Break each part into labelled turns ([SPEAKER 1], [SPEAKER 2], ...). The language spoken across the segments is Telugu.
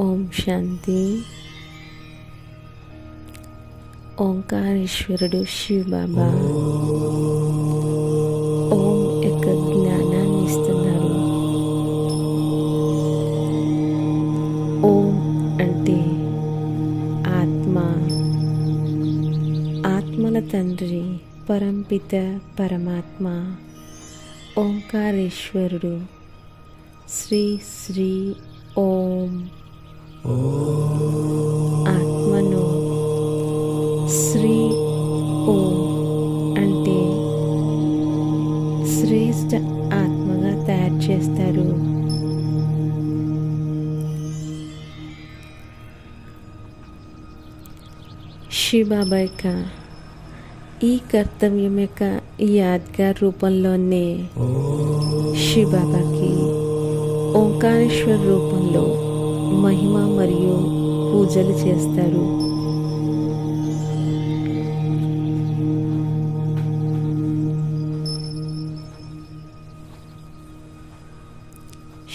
[SPEAKER 1] ఓం శాంతి. ఓంకారేశ్వరుడు శివబాబా. ఓం యొక్క జ్ఞానాన్ని ఇస్తున్నారు. ఓం అంటే ఆత్మ. ఆత్మల తండ్రి పరంపిత పరమాత్మ. ఓంకారేశ్వరుడు. శ్రీ శ్రీ ఓం ఆత్మను శ్రీ ఓం అంటే శ్రేష్ఠ ఆత్మగా తయారు చేస్తారు. శివబాబా యొక్క ఈ కర్తవ్యం యొక్క యాద్గార్ రూపంలోనే శివబాబాకి ఓంకారేశ్వర్ రూపంలో మహిమ మరియు పూజలు చేస్తారు.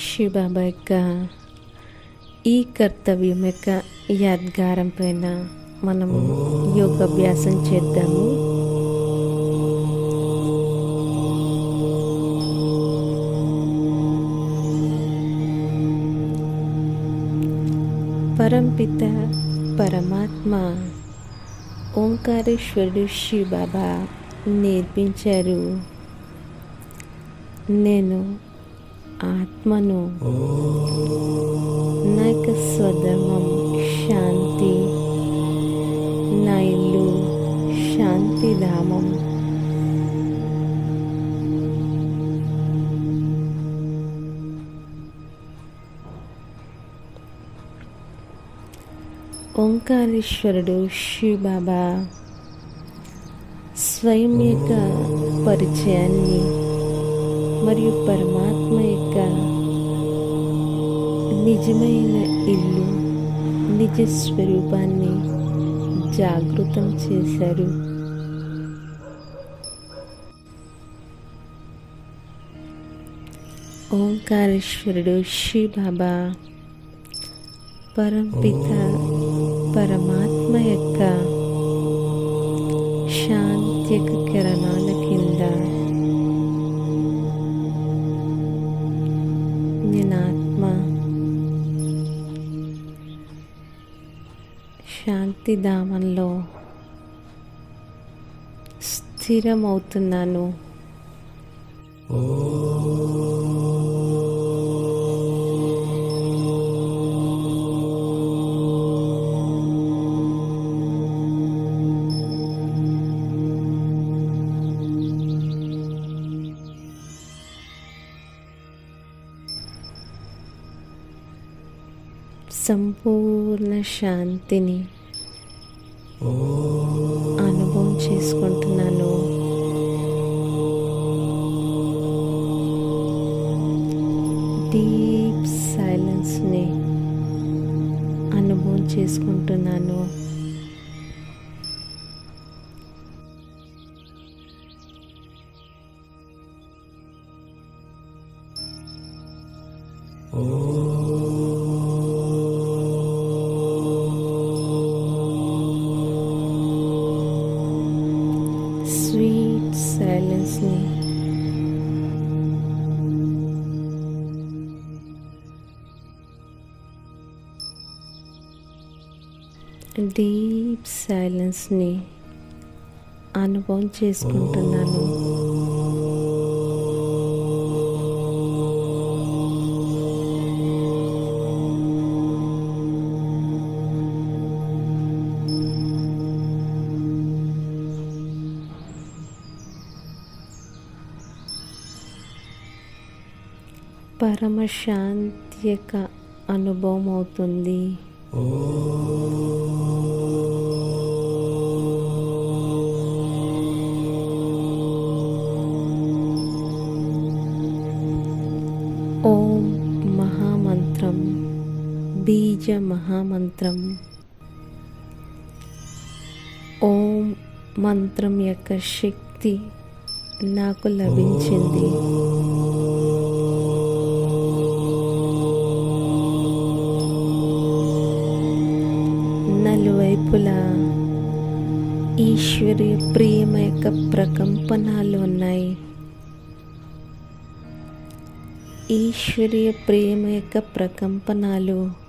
[SPEAKER 1] శివబాబా యొక్క ఈ కర్తవ్యం యొక్క యాద్గారం పైన మనము యోగాభ్యాసం చేద్దాము. పరంపిత పరమాత్మ ఓంకారేశ్వరుడు బాబా నేర్పించారు. నేను ఆత్మను నా యొక్క స్వధర్మం శాంతి నా ఇల్లు శాంతిధామం ఓంకారేశ్వరుడు శివబాబా స్వయం యొక్క పరిచయాన్ని మరియు పరమాత్మ యొక్క నిజమైన ఇల్లు నిజ స్వరూపాన్ని జాగృతం చేశారు. ఓంకారేశ్వరుడు శివబాబా పరంపిత పరమాత్మ యొక్క శాంత్యక కిరణాల కింద నేను ఆత్మ శాంతిధామంలో స్థిరమవుతున్నాను. సంపూర్ణ శాంతిని అనుభవం చేసుకుంటున్నాను. డీప్ సైలెన్స్ని అనుభవం చేసుకుంటున్నాను. స్వీట్ డీప్ సైలెన్స్ని అనుభవం చేసుకుంటున్నాను. పరమశాంతి యొక్క అనుభవం అవుతుంది. బీజ మహామంత్రం ఓం మంత్రం యొక్క శక్తి నాకు లభించింది. నలువైపులా ఈశ్వరి ప్రేమ యొక్క ప్రకంపనాలు ఉన్నాయి. ఈశ్వరీయ ప్రేమ యొక్క ప్రకంపనాలు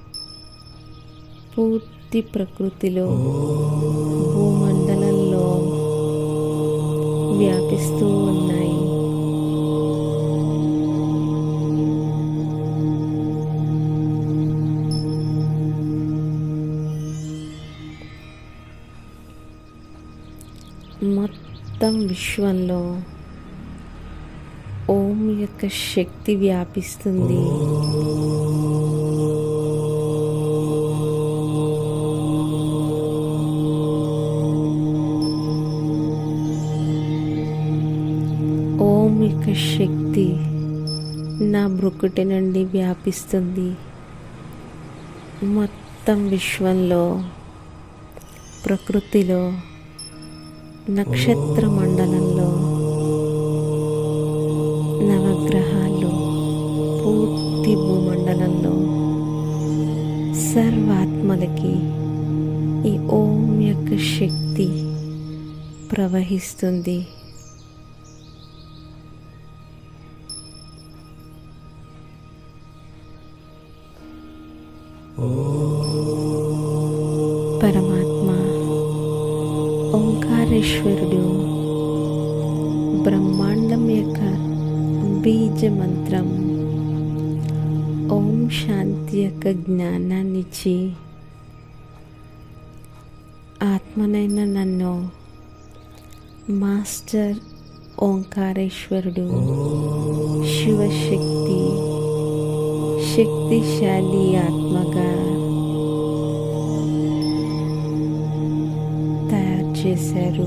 [SPEAKER 1] పూర్తి ప్రకృతిలో భూమండలంలో వ్యాపిస్తూ ఉన్నాయి. మొత్తం విశ్వంలో ఓం యొక్క శక్తి వ్యాపిస్తుంది. ఓం యొక్క శక్తి నా బ్రుకుటి నుండి వ్యాపిస్తుంది. మొత్తం విశ్వంలో ప్రకృతిలో నక్షత్ర మండలంలో నవగ్రహాలు పూర్తి భూమండలంలో సర్వాత్మలకి ఈ ఓం యొక్క శక్తి ప్రవహిస్తుంది. పరమాత్మ ఓంకారేశ్వరుడు బ్రహ్మాండం యొక్క బీజ మంత్రం ఓం శాంతి యొక్క జ్ఞానాన్నిచ్చి ఆత్మనైన నన్ను మాస్టర్ ఓంకారేశ్వరుడు శివశక్తి శక్తిశాలి ఆత్మగా తయారు చేశారు